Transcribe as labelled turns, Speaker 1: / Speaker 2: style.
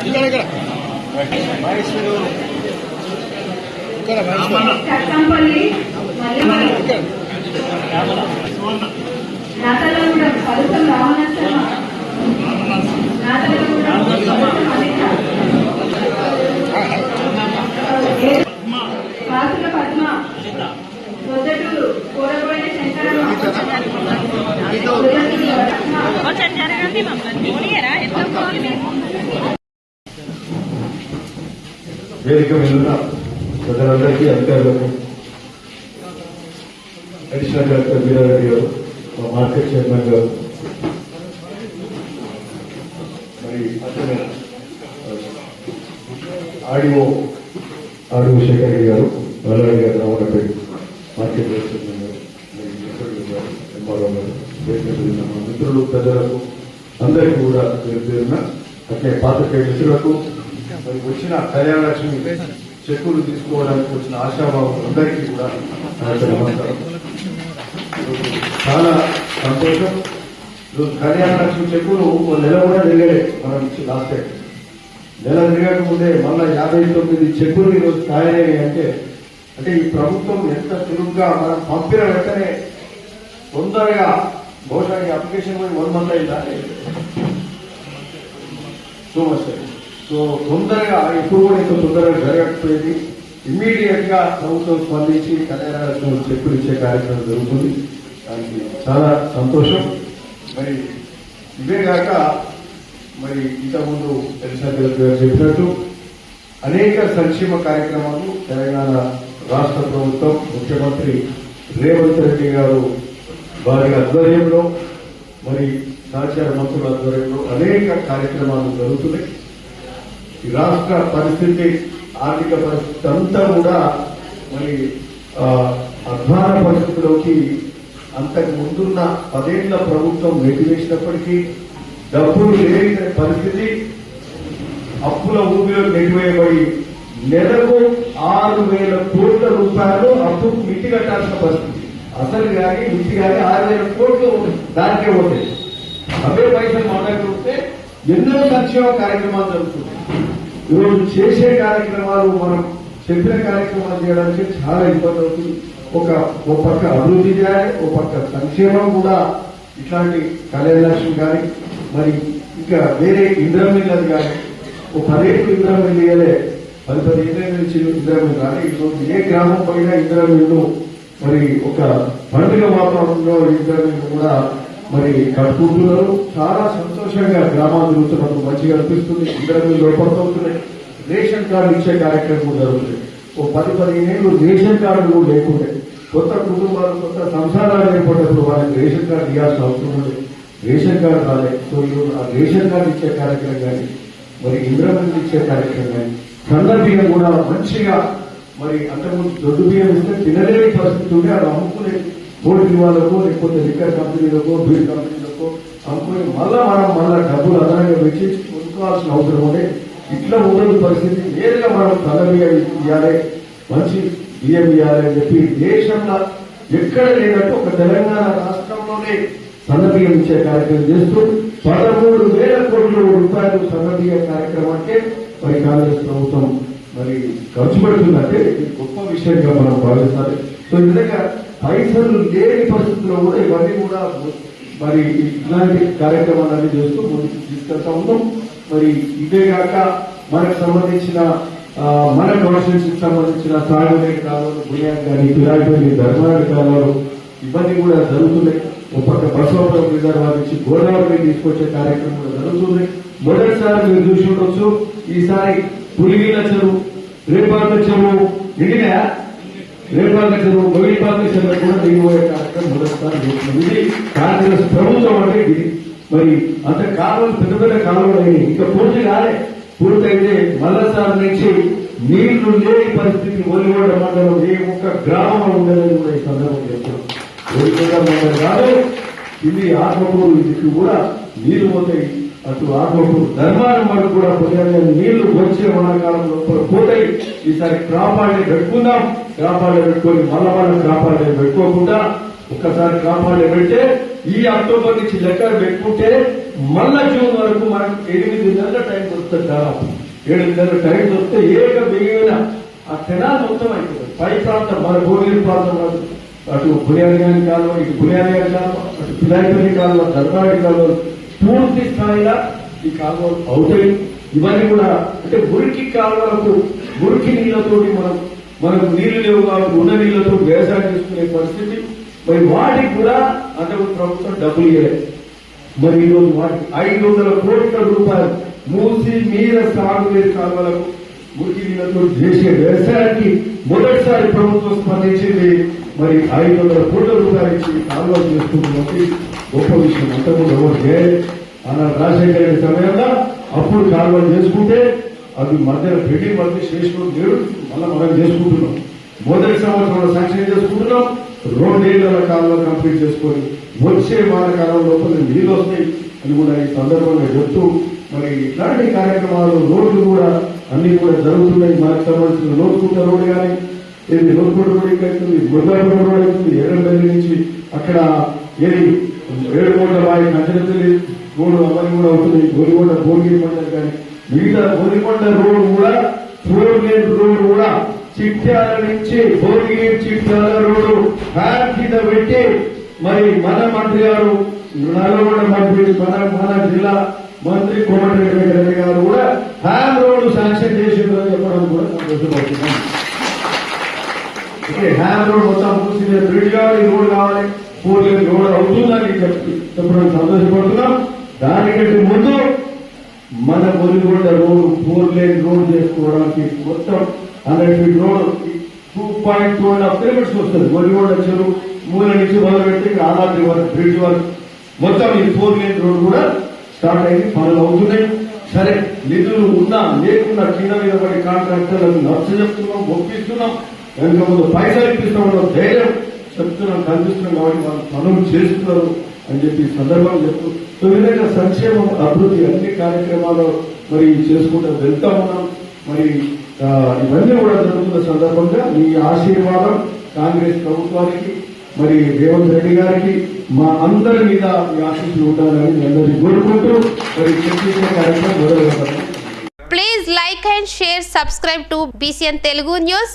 Speaker 1: ఇక్కడ ఇక్కడ. ఇక్కడ ఇక్కడ.
Speaker 2: నాతలగూడెం పలుకం రావణశర్మ ఉదయగిరి
Speaker 3: జరగండి
Speaker 4: వేదిక మీద ప్రజలందరికీ అధికారులకు అడిషనల్ కలెక్టర్ వీరారెడ్డి గారు మా మార్కెట్ చైర్మన్ గారు మరి అతను ఆడిఓ ఆడిఓ శేఖర్ రెడ్డి గారు వల్లారెడ్డి గారు రావడం మార్కెట్ చైర్మన్ గారు. గారు మా మిత్రులు ప్రజలకు అందరికీ కూడా పేరు పేరున అట్లే పాత్రికేయ మిత్రులకు మరి వచ్చిన కళ్యాణలక్ష్మి చెక్కులు తీసుకోవడానికి వచ్చిన ఆశాభావం అందరికీ కూడా నమస్కారం. చాలా సంతోషం. కళ్యాణలక్ష్మి చెక్కులు ఓ నెల కూడా తిరగలే మనం ఇచ్చి లాస్ట్ నెల తిరగక మళ్ళీ మళ్ళా యాభై తొమ్మిది చెక్కులు ఈరోజు తయారయ్యాయి అంటే అంటే ఈ ప్రభుత్వం ఎంత చురుగ్గా మనం పంపిన వెంటనే తొందరగా బహుశా ఈ అప్లికేషన్ పోయి వన్ మంత్ అయిందా? సో మచ్ సో తొందరగా ఎప్పుడు కూడా ఇంత తొందరగా జరగకపోయింది. ఇమ్మీడియట్గా ప్రభుత్వం స్పందించి కళ్యాణ చెప్పులు ఇచ్చే కార్యక్రమం జరుగుతుంది. దానికి చాలా సంతోషం. మరి ఇవే కాక మరి ఇంతకుముందు తెలిసిన గారు చెప్పినట్టు అనేక సంక్షేమ కార్యక్రమాలు తెలంగాణ రాష్ట్ర ప్రభుత్వం ముఖ్యమంత్రి రేవంత్ రెడ్డి గారు వారి ఆధ్వర్యంలో మరి సహచార మంత్రుల ఆధ్వర్యంలో అనేక కార్యక్రమాలు జరుగుతున్నాయి. ఈ రాష్ట్ర పరిస్థితి ఆర్థిక పరిస్థితి అంతా కూడా మరి ఆ, అధ్వాన పరిస్థితిలోకి అంతకు ముందున్న పదేళ్ళ ప్రభుత్వం నెట్టివేసినప్పటికీ డబ్బులు లేని పరిస్థితి అప్పుల ఊబిలో నెట్టివేయబడి నెలకు ఆరు వేల కోట్ల రూపాయలు అప్పు మిట్టి కట్టాల్సిన పరిస్థితి. అసలు కానీ ఇంటి కానీ ఆరు వేల కోట్లు దానికే పోతాయి. అవే పైసలు మన ఎన్నో సంక్షేమ కార్యక్రమాలు జరుగుతున్నాయి. ఈరోజు చేసే కార్యక్రమాలు మనం చెప్పిన కార్యక్రమాలు చేయడానికి చాలా ఇబ్బంది అవుతుంది. ఒక ఒక పక్క అభివృద్ధి చేయాలి ఒక పక్క సంక్షేమం కూడా ఇట్లాంటి కళ్యాణ కానీ మరి ఇంకా వేరే ఇంద్రమిల్లది కానీ ఒక పదేళ్ళు ఇంద్రమిల్లు ఇయ్యలే పది పది ఏళ్ళ నుంచి ఇంద్రమిల్లు కానీ ఈరోజు ఏ గ్రామం పైన ఇంద్రమిల్లు మరి ఒక పండుగ వాతావరణంలో ఇంద్రమిల్లు కూడా మరి కట్టుకుంటున్నారు చాలా సంతోషంగా గ్రామాలు తిరుగుతున్నప్పుడు మంచిగా అనిపిస్తుంది. ఇద్దరు లోపడుతున్నాయి రేషన్ కార్డు ఇచ్చే కార్యక్రమం జరుగుతుంది. ఓ పది పదిహేను రేషన్ కార్డు కూడా లేకుండే. కొత్త కుటుంబాలు కొత్త సంసారాలు ఏర్పడినప్పుడు వాళ్ళకి రేషన్ కార్డు ఇవ్వాల్సిన అవసరం ఉంది. రేషన్ కార్డు రాలేదు సో ఈరోజు ఆ రేషన్ కార్డు ఇచ్చే కార్యక్రమం కానీ మరి ఇంద్రమిల్లు ఇచ్చే కార్యక్రమం కానీ సందర్భంగా కూడా మంచిగా మరి అంతకుముందు దొడ్డు బియ్యం ఇస్తే తినలేని పరిస్థితి ఉంటే అది అమ్ముకునే పోటీ వాళ్ళకో లేకపోతే లిక్కర్ కంపెనీలకో బీర్ కంపెనీలకో అమ్ముకుని మళ్ళా మనం మళ్ళా డబ్బులు అదనంగా పెట్టి కొనుక్కోవాల్సిన అవసరం ఉండే. ఇట్లా ఉండని పరిస్థితి. నేరుగా మనం తల బియ్యం ఇవ్వాలి మంచి బియ్యం ఇవ్వాలి అని చెప్పి దేశంలో ఎక్కడ లేనట్టు ఒక తెలంగాణ రాష్ట్రంలోనే సన్నబియ్యం ఇచ్చే కార్యక్రమం చేస్తూ పదమూడు వేల కోట్ల రూపాయలు సన్న కార్యక్రమం అంటే మరి కాంగ్రెస్ ప్రభుత్వం మరి ఖర్చు పెడుతుందంటే గొప్ప విషయంగా మనం భావిస్తాం సో ఈ విధంగా పైసలు లేని పరిస్థితుల్లో కూడా ఇవన్నీ కూడా మరి ఇలాంటి కార్యక్రమాలన్నీ చేస్తూ ముందుకు తీసుకెళ్తా ఉన్నాం. మరి ఇదే కాక మనకు సంబంధించిన మన కాన్స్టిట్యూన్సీకి సంబంధించిన తాగునీటి కాలువలు భూయాం కానీ పిరాయిపల్లి ధర్మనాడు కాలువలు ఇవన్నీ కూడా జరుగుతున్నాయి. ఒక పక్క బసవపురం రిజర్వాయర్ నుంచి గోదావరి తీసుకొచ్చే కార్యక్రమం కూడా జరుగుతుంది. మొదటిసారి మీరు చూసి ఉండొచ్చు. ఈసారి పులిగిల చెరువు రేపాల చెరువు నిండినాయా రేపాల చెరువు మొగిలిపాల చెరువు కూడా దిగిపోయే కార్యక్రమం మొదటిసారి జరుగుతుంది. ఇది కాంగ్రెస్ ప్రభుత్వం అంటే ఇది. మరి అంత కాలం పెద్ద పెద్ద కాలంలో ఇంకా పూర్తి కాలే. పూర్తయితే మల్లసారి నుంచి నీళ్ళు లేని పరిస్థితి ఒలిగొండ మండలం ఏ ఒక్క గ్రామం ఉండదని కూడా ఈ సందర్భం చెప్తాం ఒలిగొండ మండలం కాదు ఇది ఆత్మకూరు ఇది కూడా నీళ్ళు పోతాయి. అటు ఆత్మకు ధర్మారం వరకు కూడా పోయాలి నీళ్ళు వచ్చే వానాకాలం లోపల పోతాయి. ఈసారి క్రాప్ పెట్టుకుందాం. క్రాప్ పెట్టుకొని మళ్ళా మనం క్రాప్ పెట్టుకోకుండా ఒక్కసారి క్రాప్ పెడితే ఈ అక్టోబర్ నుంచి లెక్కలు పెట్టుకుంటే మళ్ళా జూన్ వరకు మనకు ఎనిమిది నెలల టైం దొరుకుతుంది దాదాపు. ఏడు నెలల టైం దొరికితే ఏక మిగిలిన ఆ కెనాల్ మొత్తం అయిపోతుంది. పై ప్రాంతం మన భువనగిరి ప్రాంతం వరకు అటు బునియాని కాలం ఇటు బునియాని కాలం అటు పిలాయిపల్లి కాలం ధర్మాడి కాలం పూర్తి స్థాయిలో ఈ కాలువలు అవుతాయి. ఇవన్నీ కూడా అంటే మురికి కాలువలకు మురికి నీళ్ళతోటి మనం మనకు నీళ్ళు లేవు కాబట్టి ఉన్న నీళ్ళతో వ్యవసాయం చేసుకునే పరిస్థితి. మరి వాటికి కూడా అంటే ప్రభుత్వం డబ్బులు ఇవ్వలేదు. మరి ఈరోజు వాటికి ఐదు వందల కోట్ల రూపాయలు మూసి మీద సాగునీరు కాలువలకు మురికి నీళ్ళతో చేసే వ్యవసాయానికి మొదటిసారి ప్రభుత్వం స్పందించింది. మరి ఐదు వందల కోట్ల రూపాయలు ఇచ్చి కాలువలు చేసుకుంటున్నది గొప్ప విషయం అంతకుముందు ఎవరు చేయలేదు ఆనాడు రాజశేఖర రెడ్డి సమయంలో అప్పుడు కాలువలు చేసుకుంటే అది మధ్యన పెళ్ళి మధ్య చేసుకుని లేడు మళ్ళీ మనం చేసుకుంటున్నాం. మొదటి సంవత్సరంలో శాంక్షన్ చేసుకుంటున్నాం. రెండేళ్ళ కాలంలో కంప్లీట్ చేసుకొని వచ్చే వానకాలం లోపల నీళ్ళు వస్తాయి అని కూడా ఈ సందర్భంగా చెప్తూ మరి ఇట్లాంటి కార్యక్రమాలు రోడ్లు కూడా అన్ని కూడా జరుగుతున్నాయి. మనకు సంబంధించిన లోతుకుంట రోడ్డు కానీ ఏది లోతుకుంట రోడ్డు అవుతుంది మృగాపురం నుంచి అక్కడ ఏది ఏడుకోట బాయి కంచనపల్లి రోడ్డు అవన్నీ కూడా అవుతుంది గోలికొండ భోగి మండలి కానీ మిగతా గోలికొండ రోడ్డు కూడా ఫోర్ రోడ్డు కూడా చిట్యాల నుంచి భోగిరి చిట్యాల రోడ్డు ఫ్యాన్ కింద పెట్టి మరి మన మంత్రి గారు నల్గొండ మంత్రి మన మన జిల్లా మంత్రి కోమటిరెడ్డి రెడ్డి గారు కూడా ఫ్యాన్ రోడ్డు శాంక్షన్ చేసిందని చెప్పడం కూడా సంతోషపడుతున్నాం. హ్యామ్ రోడ్ మొత్తం పూర్తి బ్రిడ్జ్ కావాలి రోడ్ కావాలి. పూర్తి రోడ్ అవుతుందని చెప్పి చెప్పడం సంతోషపడుతున్నాం. దానికంటే ముందు మన Murigonda road four lane road చేసుకోవడానికి మొత్తం hundred feet road two point two and half kilometres వస్తుంది. మురిగొండ చెరువు మూల నుంచి మొదలు పెట్టి ఆనాటి వరకు బ్రిడ్జ్ వరకు మొత్తం ఈ ఫోర్ లేన్ రోడ్ కూడా స్టార్ట్ అయింది పనులు అవుతున్నాయి. సరే నిధులు ఉన్నా లేకున్నా కింద మీద పడి కాంట్రాక్టర్లకు నచ్చ చెప్తున్నాం ఒప్పిస్తున్నాం. వెనుక ముందు పైసలు ఇప్పిస్తామన్న ధైర్యం చెప్తున్నాం కనిపిస్తున్నాం కాబట్టి వాళ్ళు పనులు చేస్తున్నారు అని చెప్పి సందర్భం చెప్తూ సో విధంగా సంక్షేమం అభివృద్ధి అన్ని కార్యక్రమాలు మరి చేసుకుంటూ వెళ్తా ఉన్నాం. మరి ఇవన్నీ కూడా జరుగుతున్న సందర్భంగా మీ ఆశీర్వాదం కాంగ్రెస్ ప్రభుత్వానికి మరి రేవంత్ రెడ్డి గారికి మా అందరి మీద మీ ఆశీస్సులు ఉండాలని మీ అందరినీ కోరుకుంటూ మరి చర్చించిన కార్యక్రమం మొదలు
Speaker 5: please like and share subscribe to BCN Telugu news